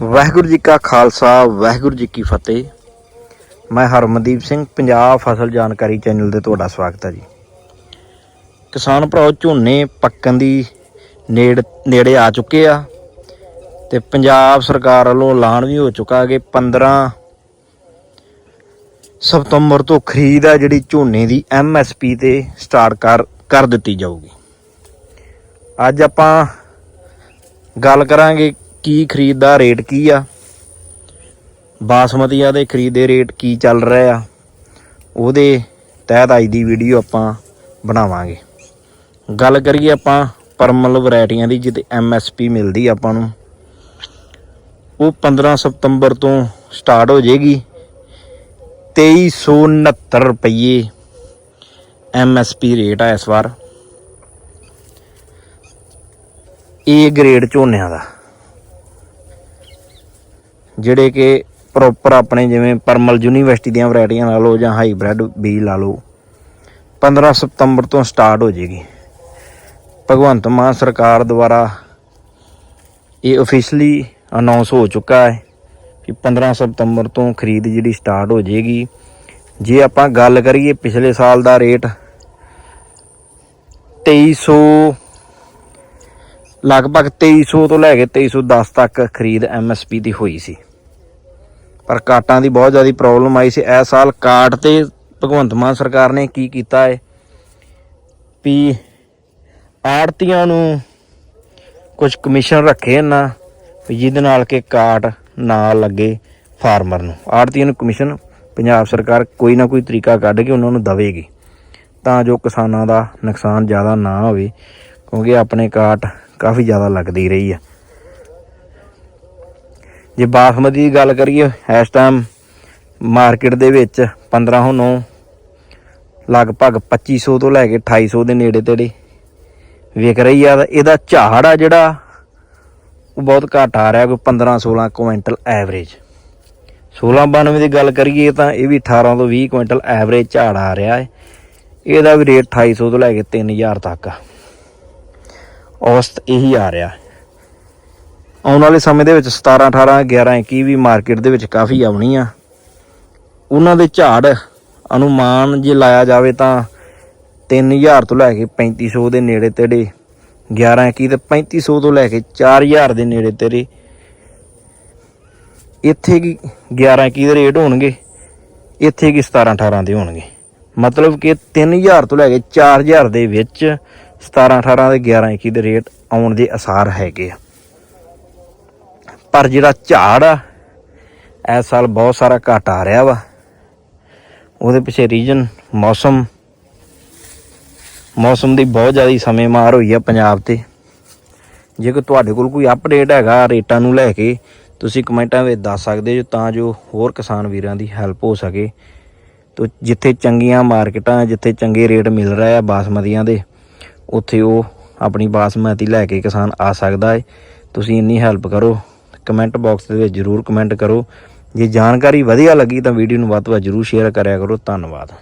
ਵਾਹਿਗੁਰੂ ਜੀ ਕਾ ਖਾਲਸਾ, ਵਾਹਿਗੁਰੂ ਜੀ ਕੀ ਫਤਿਹ। ਮੈਂ ਹਰਮਨਦੀਪ ਸਿੰਘ, ਪੰਜਾਬ ਫਸਲ ਜਾਣਕਾਰੀ ਚੈਨਲ ਤੇ ਤੁਹਾਡਾ ਸਵਾਗਤ ਹੈ ਜੀ। ਕਿਸਾਨ ਭਰਾਓ, ਝੋਨੇ ਪੱਕਣ ਦੀ ਨੇੜ ਨੇੜੇ ਆ ਚੁੱਕੇ ਆ ਤੇ ਪੰਜਾਬ ਸਰਕਾਰ ਵੱਲੋਂ ਐਲਾਨ ਵੀ ਹੋ ਚੁੱਕਾ ਕਿ 15 ਸਤੰਬਰ ਤੋਂ ਖਰੀਦ ਆ ਜਿਹੜੀ ਝੋਨੇ ਦੀ ਐਮਐਸਪੀ ਤੇ ਸਟਾਰਟ ਕਰ ਕਰ ਦਿੱਤੀ ਜਾਊਗੀ। ਅੱਜ ਆਪਾਂ ਗੱਲ ਕਰਾਂਗੇ ਕੀ ਖਰੀਦ ਦਾ ਰੇਟ ਕੀ ਆ? ਬਾਸਮਤੀਆਂ ਦੇ ਖਰੀਦ ਦੇ ਰੇਟ ਕੀ ਚੱਲ ਰਹੇ ਆ? ਉਹਦੇ ਤਹਿਤ ਅੱਜ ਦੀ ਵੀਡੀਓ ਆਪਾਂ ਬਣਾਵਾਂਗੇ। ਗੱਲ ਕਰੀਏ ਆਪਾਂ ਪਰਮਲ ਵੈਰਾਈਟੀਆਂ ਦੀ ਜਿੱਤੇ ਐਮਐਸਪੀ ਮਿਲਦੀ ਆਪਾਂ ਨੂੰ। ਉਹ 15 ਸਤੰਬਰ ਤੋਂ ਸਟਾਰਟ ਹੋ ਜਾਏਗੀ। 2369 ਰੁਪਏ ਐਮਐਸਪੀ ਰੇਟ ਆ ਇਸ ਵਾਰ। ਏ ਗ੍ਰੇਡ ਝੋਨਿਆਂ ਦਾ। ਜਿਹੜੇ ਕਿ ਪ੍ਰੋਪਰ ਆਪਣੇ ਜਿਵੇਂ ਪਰਮਲ ਯੂਨੀਵਰਸਿਟੀ ਦੀਆਂ ਵੈਰਾਈਟੀਆਂ ਲਾ ਲਓ ਜਾਂ ਹਾਈਬ੍ਰਿਡ ਬੀਜ ਲਾ ਲਓ। 15 ਸਤੰਬਰ ਤੋਂ ਸਟਾਰਟ ਹੋ ਜਾਏਗੀ। ਭਗਵੰਤ ਮਾਨ ਸਰਕਾਰ ਦੁਆਰਾ ਇਹ ਅਫੀਸ਼ੀਅਲੀ ਅਨਾਉਂਸ ਹੋ ਚੁੱਕਾ ਹੈ ਕਿ 15 ਸਤੰਬਰ ਤੋਂ ਖਰੀਦ ਜਿਹੜੀ ਸਟਾਰਟ ਹੋ ਜਾਏਗੀ। ਜੇ ਆਪਾਂ ਗੱਲ ਕਰੀਏ ਪਿਛਲੇ ਸਾਲ ਦਾ ਰੇਟ 2300 ਲਗਭਗ 2300 ਤੋਂ ਲੈ ਕੇ 2310 ਤੱਕ ਖਰੀਦ ਐਮਐਸਪੀ ਦੀ ਹੋਈ ਸੀ। ਪਰ ਕਾਟਾਂ ਦੀ ਬਹੁਤ ਜ਼ਿਆਦਾ ਪ੍ਰੋਬਲਮ ਆਈ ਸੀ। ਇਸ ਸਾਲ ਕਾਟ ਤੇ ਭਗਵੰਤ ਮਾਨ ਸਰਕਾਰ ਨੇ ਕੀ ਕੀਤਾ ਹੈ? ਵੀ ਆੜਤੀਆਂ ਨੂੰ ਕੁਝ ਕਮਿਸ਼ਨ ਰੱਖੇ ਨਾ ਵੀ ਜਿਹਦੇ ਨਾਲ ਕਿ ਕਾਟ ਨਾ ਲੱਗੇ ਫਾਰਮਰ ਨੂੰ। ਆੜਤੀਆਂ ਨੂੰ ਕਮਿਸ਼ਨ ਪੰਜਾਬ ਸਰਕਾਰ ਕੋਈ ਨਾ ਕੋਈ ਤਰੀਕਾ ਕੱਢ ਕੇ ਉਹਨਾਂ ਨੂੰ ਦਵੇਗੀ। ਤਾਂ ਜੋ ਕਿਸਾਨਾਂ ਦਾ ਨੁਕਸਾਨ ਜ਼ਿਆਦਾ ਨਾ ਹੋਵੇ, ਕਿਉਂਕਿ ਆਪਣੇ ਕਾਟ ਕਾਫੀ ਜ਼ਿਆਦਾ ਲੱਗਦੀ ਰਹੀ ਆ। ਜੇ ਬਾਸਮਤੀ ਦੀ ਗੱਲ ਕਰੀਏ, ਇਸ ਟਾਈਮ ਮਾਰਕੀਟ ਦੇ ਵਿੱਚ 15 ਹੁਣ ਲਗਭਗ 2500 ਤੋਂ ਲੈ ਕੇ 2800 ਦੇ ਨੇੜੇ ਤੇੜੇ ਵਿਕ ਰਹੀ ਆ ਤਾਂ ਇਹਦਾ ਝਾੜ ਆ ਜਿਹੜਾ ਉਹ ਬਹੁਤ ਘੱਟ ਆ ਰਿਹਾ, ਕੋਈ 15 16 ਕੁਇੰਟਲ ਐਵਰੇਜ 1692 ਦੀ ਗੱਲ ਕਰੀਏ ਤਾਂ ਇਹ ਵੀ 18 ਤੋਂ 20 ਕੁਇੰਟਲ ਐਵਰੇਜ ਝਾੜ ਆ ਰਿਹਾ ਹੈ। ਇਹਦਾ ਵੀ ਰੇਟ 2800 ਤੋਂ ਲੈ ਕੇ 3000 ਤੱਕ ਆ। ਔਸਤ ਇਹੀ ਆ ਰਿਹਾ। ਆਉਣ ਵਾਲੇ ਸਮੇਂ ਦੇ ਵਿੱਚ 17 18 11 21 ਵੀ ਮਾਰਕੀਟ ਦੇ ਵਿੱਚ ਕਾਫੀ ਆਉਣੀ ਆ। ਉਹਨਾਂ ਦੇ ਝਾੜ ਅਨੁਮਾਨ ਜੇ ਲਾਇਆ ਜਾਵੇ ਤਾਂ 3000 ਤੋਂ ਲੈ ਕੇ 3500 ਦੇ ਨੇੜੇ ਤੇੜੇ 11 21 ਤੇ 3500 ਤੋਂ ਲੈ ਕੇ 4000 ਦੇ ਨੇੜੇ ਤੇੜੇ। ਇੱਥੇ ਕੀ 11 21 ਦੇ ਰੇਟ ਹੋਣਗੇ, ਇੱਥੇ ਕੀ 17 18 ਦੇ ਹੋਣਗੇ। ਮਤਲਬ ਕਿ 3000 ਤੋਂ ਲੈ ਕੇ 4000 ਦੇ ਵਿੱਚ 17 18 ਦੇ 11 21 ਦੇ ਰੇਟ ਆਉਣ ਦੇ ਅਸਾਰ ਹੈਗੇ ਆ। ਪਰ ਜਿਹੜਾ ਝਾੜ ਆ, ਇਸ ਸਾਲ ਬਹੁਤ ਸਾਰਾ ਘਟ ਆ ਰਿਹਾ ਵਾ। ਉਹਦੇ ਪਿੱਛੇ ਰੀਜਨ ਮੌਸਮ। ਮੌਸਮ ਦੀ ਬਹੁਤ ਜ਼ਿਆਦਾ ਸਮੇਂ ਮਾਰ ਹੋਈ ਆ ਪੰਜਾਬ ਤੇ। ਜੇਕਰ ਤੁਹਾਡੇ ਕੋਲ ਕੋਈ ਅਪਡੇਟ ਹੈਗਾ ਰੇਟਾਂ ਨੂੰ ਲੈ ਕੇ, ਤੁਸੀਂ ਕਮੈਂਟਾਂ ਵਿੱਚ ਦੱਸ ਸਕਦੇ ਜੋ ਤਾਂ ਜੋ ਹੋਰ ਕਿਸਾਨ ਵੀਰਾਂ ਦੀ ਹੈਲਪ ਹੋ ਸਕੇ। ਤੋ ਜਿੱਥੇ ਚੰਗੀਆਂ ਮਾਰਕੀਟਾਂ ਜਿੱਥੇ ਚੰਗੇ ਰੇਟ ਮਿਲ ਰਹੇ ਆ ਬਾਸਮਤੀਆਂ ਦੇ, ਉੱਥੇ ਉਹ ਆਪਣੀ ਬਾਸਮਤੀ ਲੈ ਕੇ ਕਿਸਾਨ ਆ ਸਕਦਾ ਹੈ ਤੁਸੀਂ ਇੰਨੀ ਹੈਲਪ ਕਰੋ। ਕਮੈਂਟ ਬਾਕਸ ਦੇ ਵਿੱਚ ਜਰੂਰ ਕਮੈਂਟ ਕਰੋ। ਜੇ ਜਾਣਕਾਰੀ ਵਧੀਆ ਲੱਗੀ ਤਾਂ ਵੀਡੀਓ ਨੂੰ ਵੱਧ ਤੋਂ ਵੱਧ ਜਰੂਰ ਸ਼ੇਅਰ ਕਰਿਆ ਕਰੋ। ਧੰਨਵਾਦ।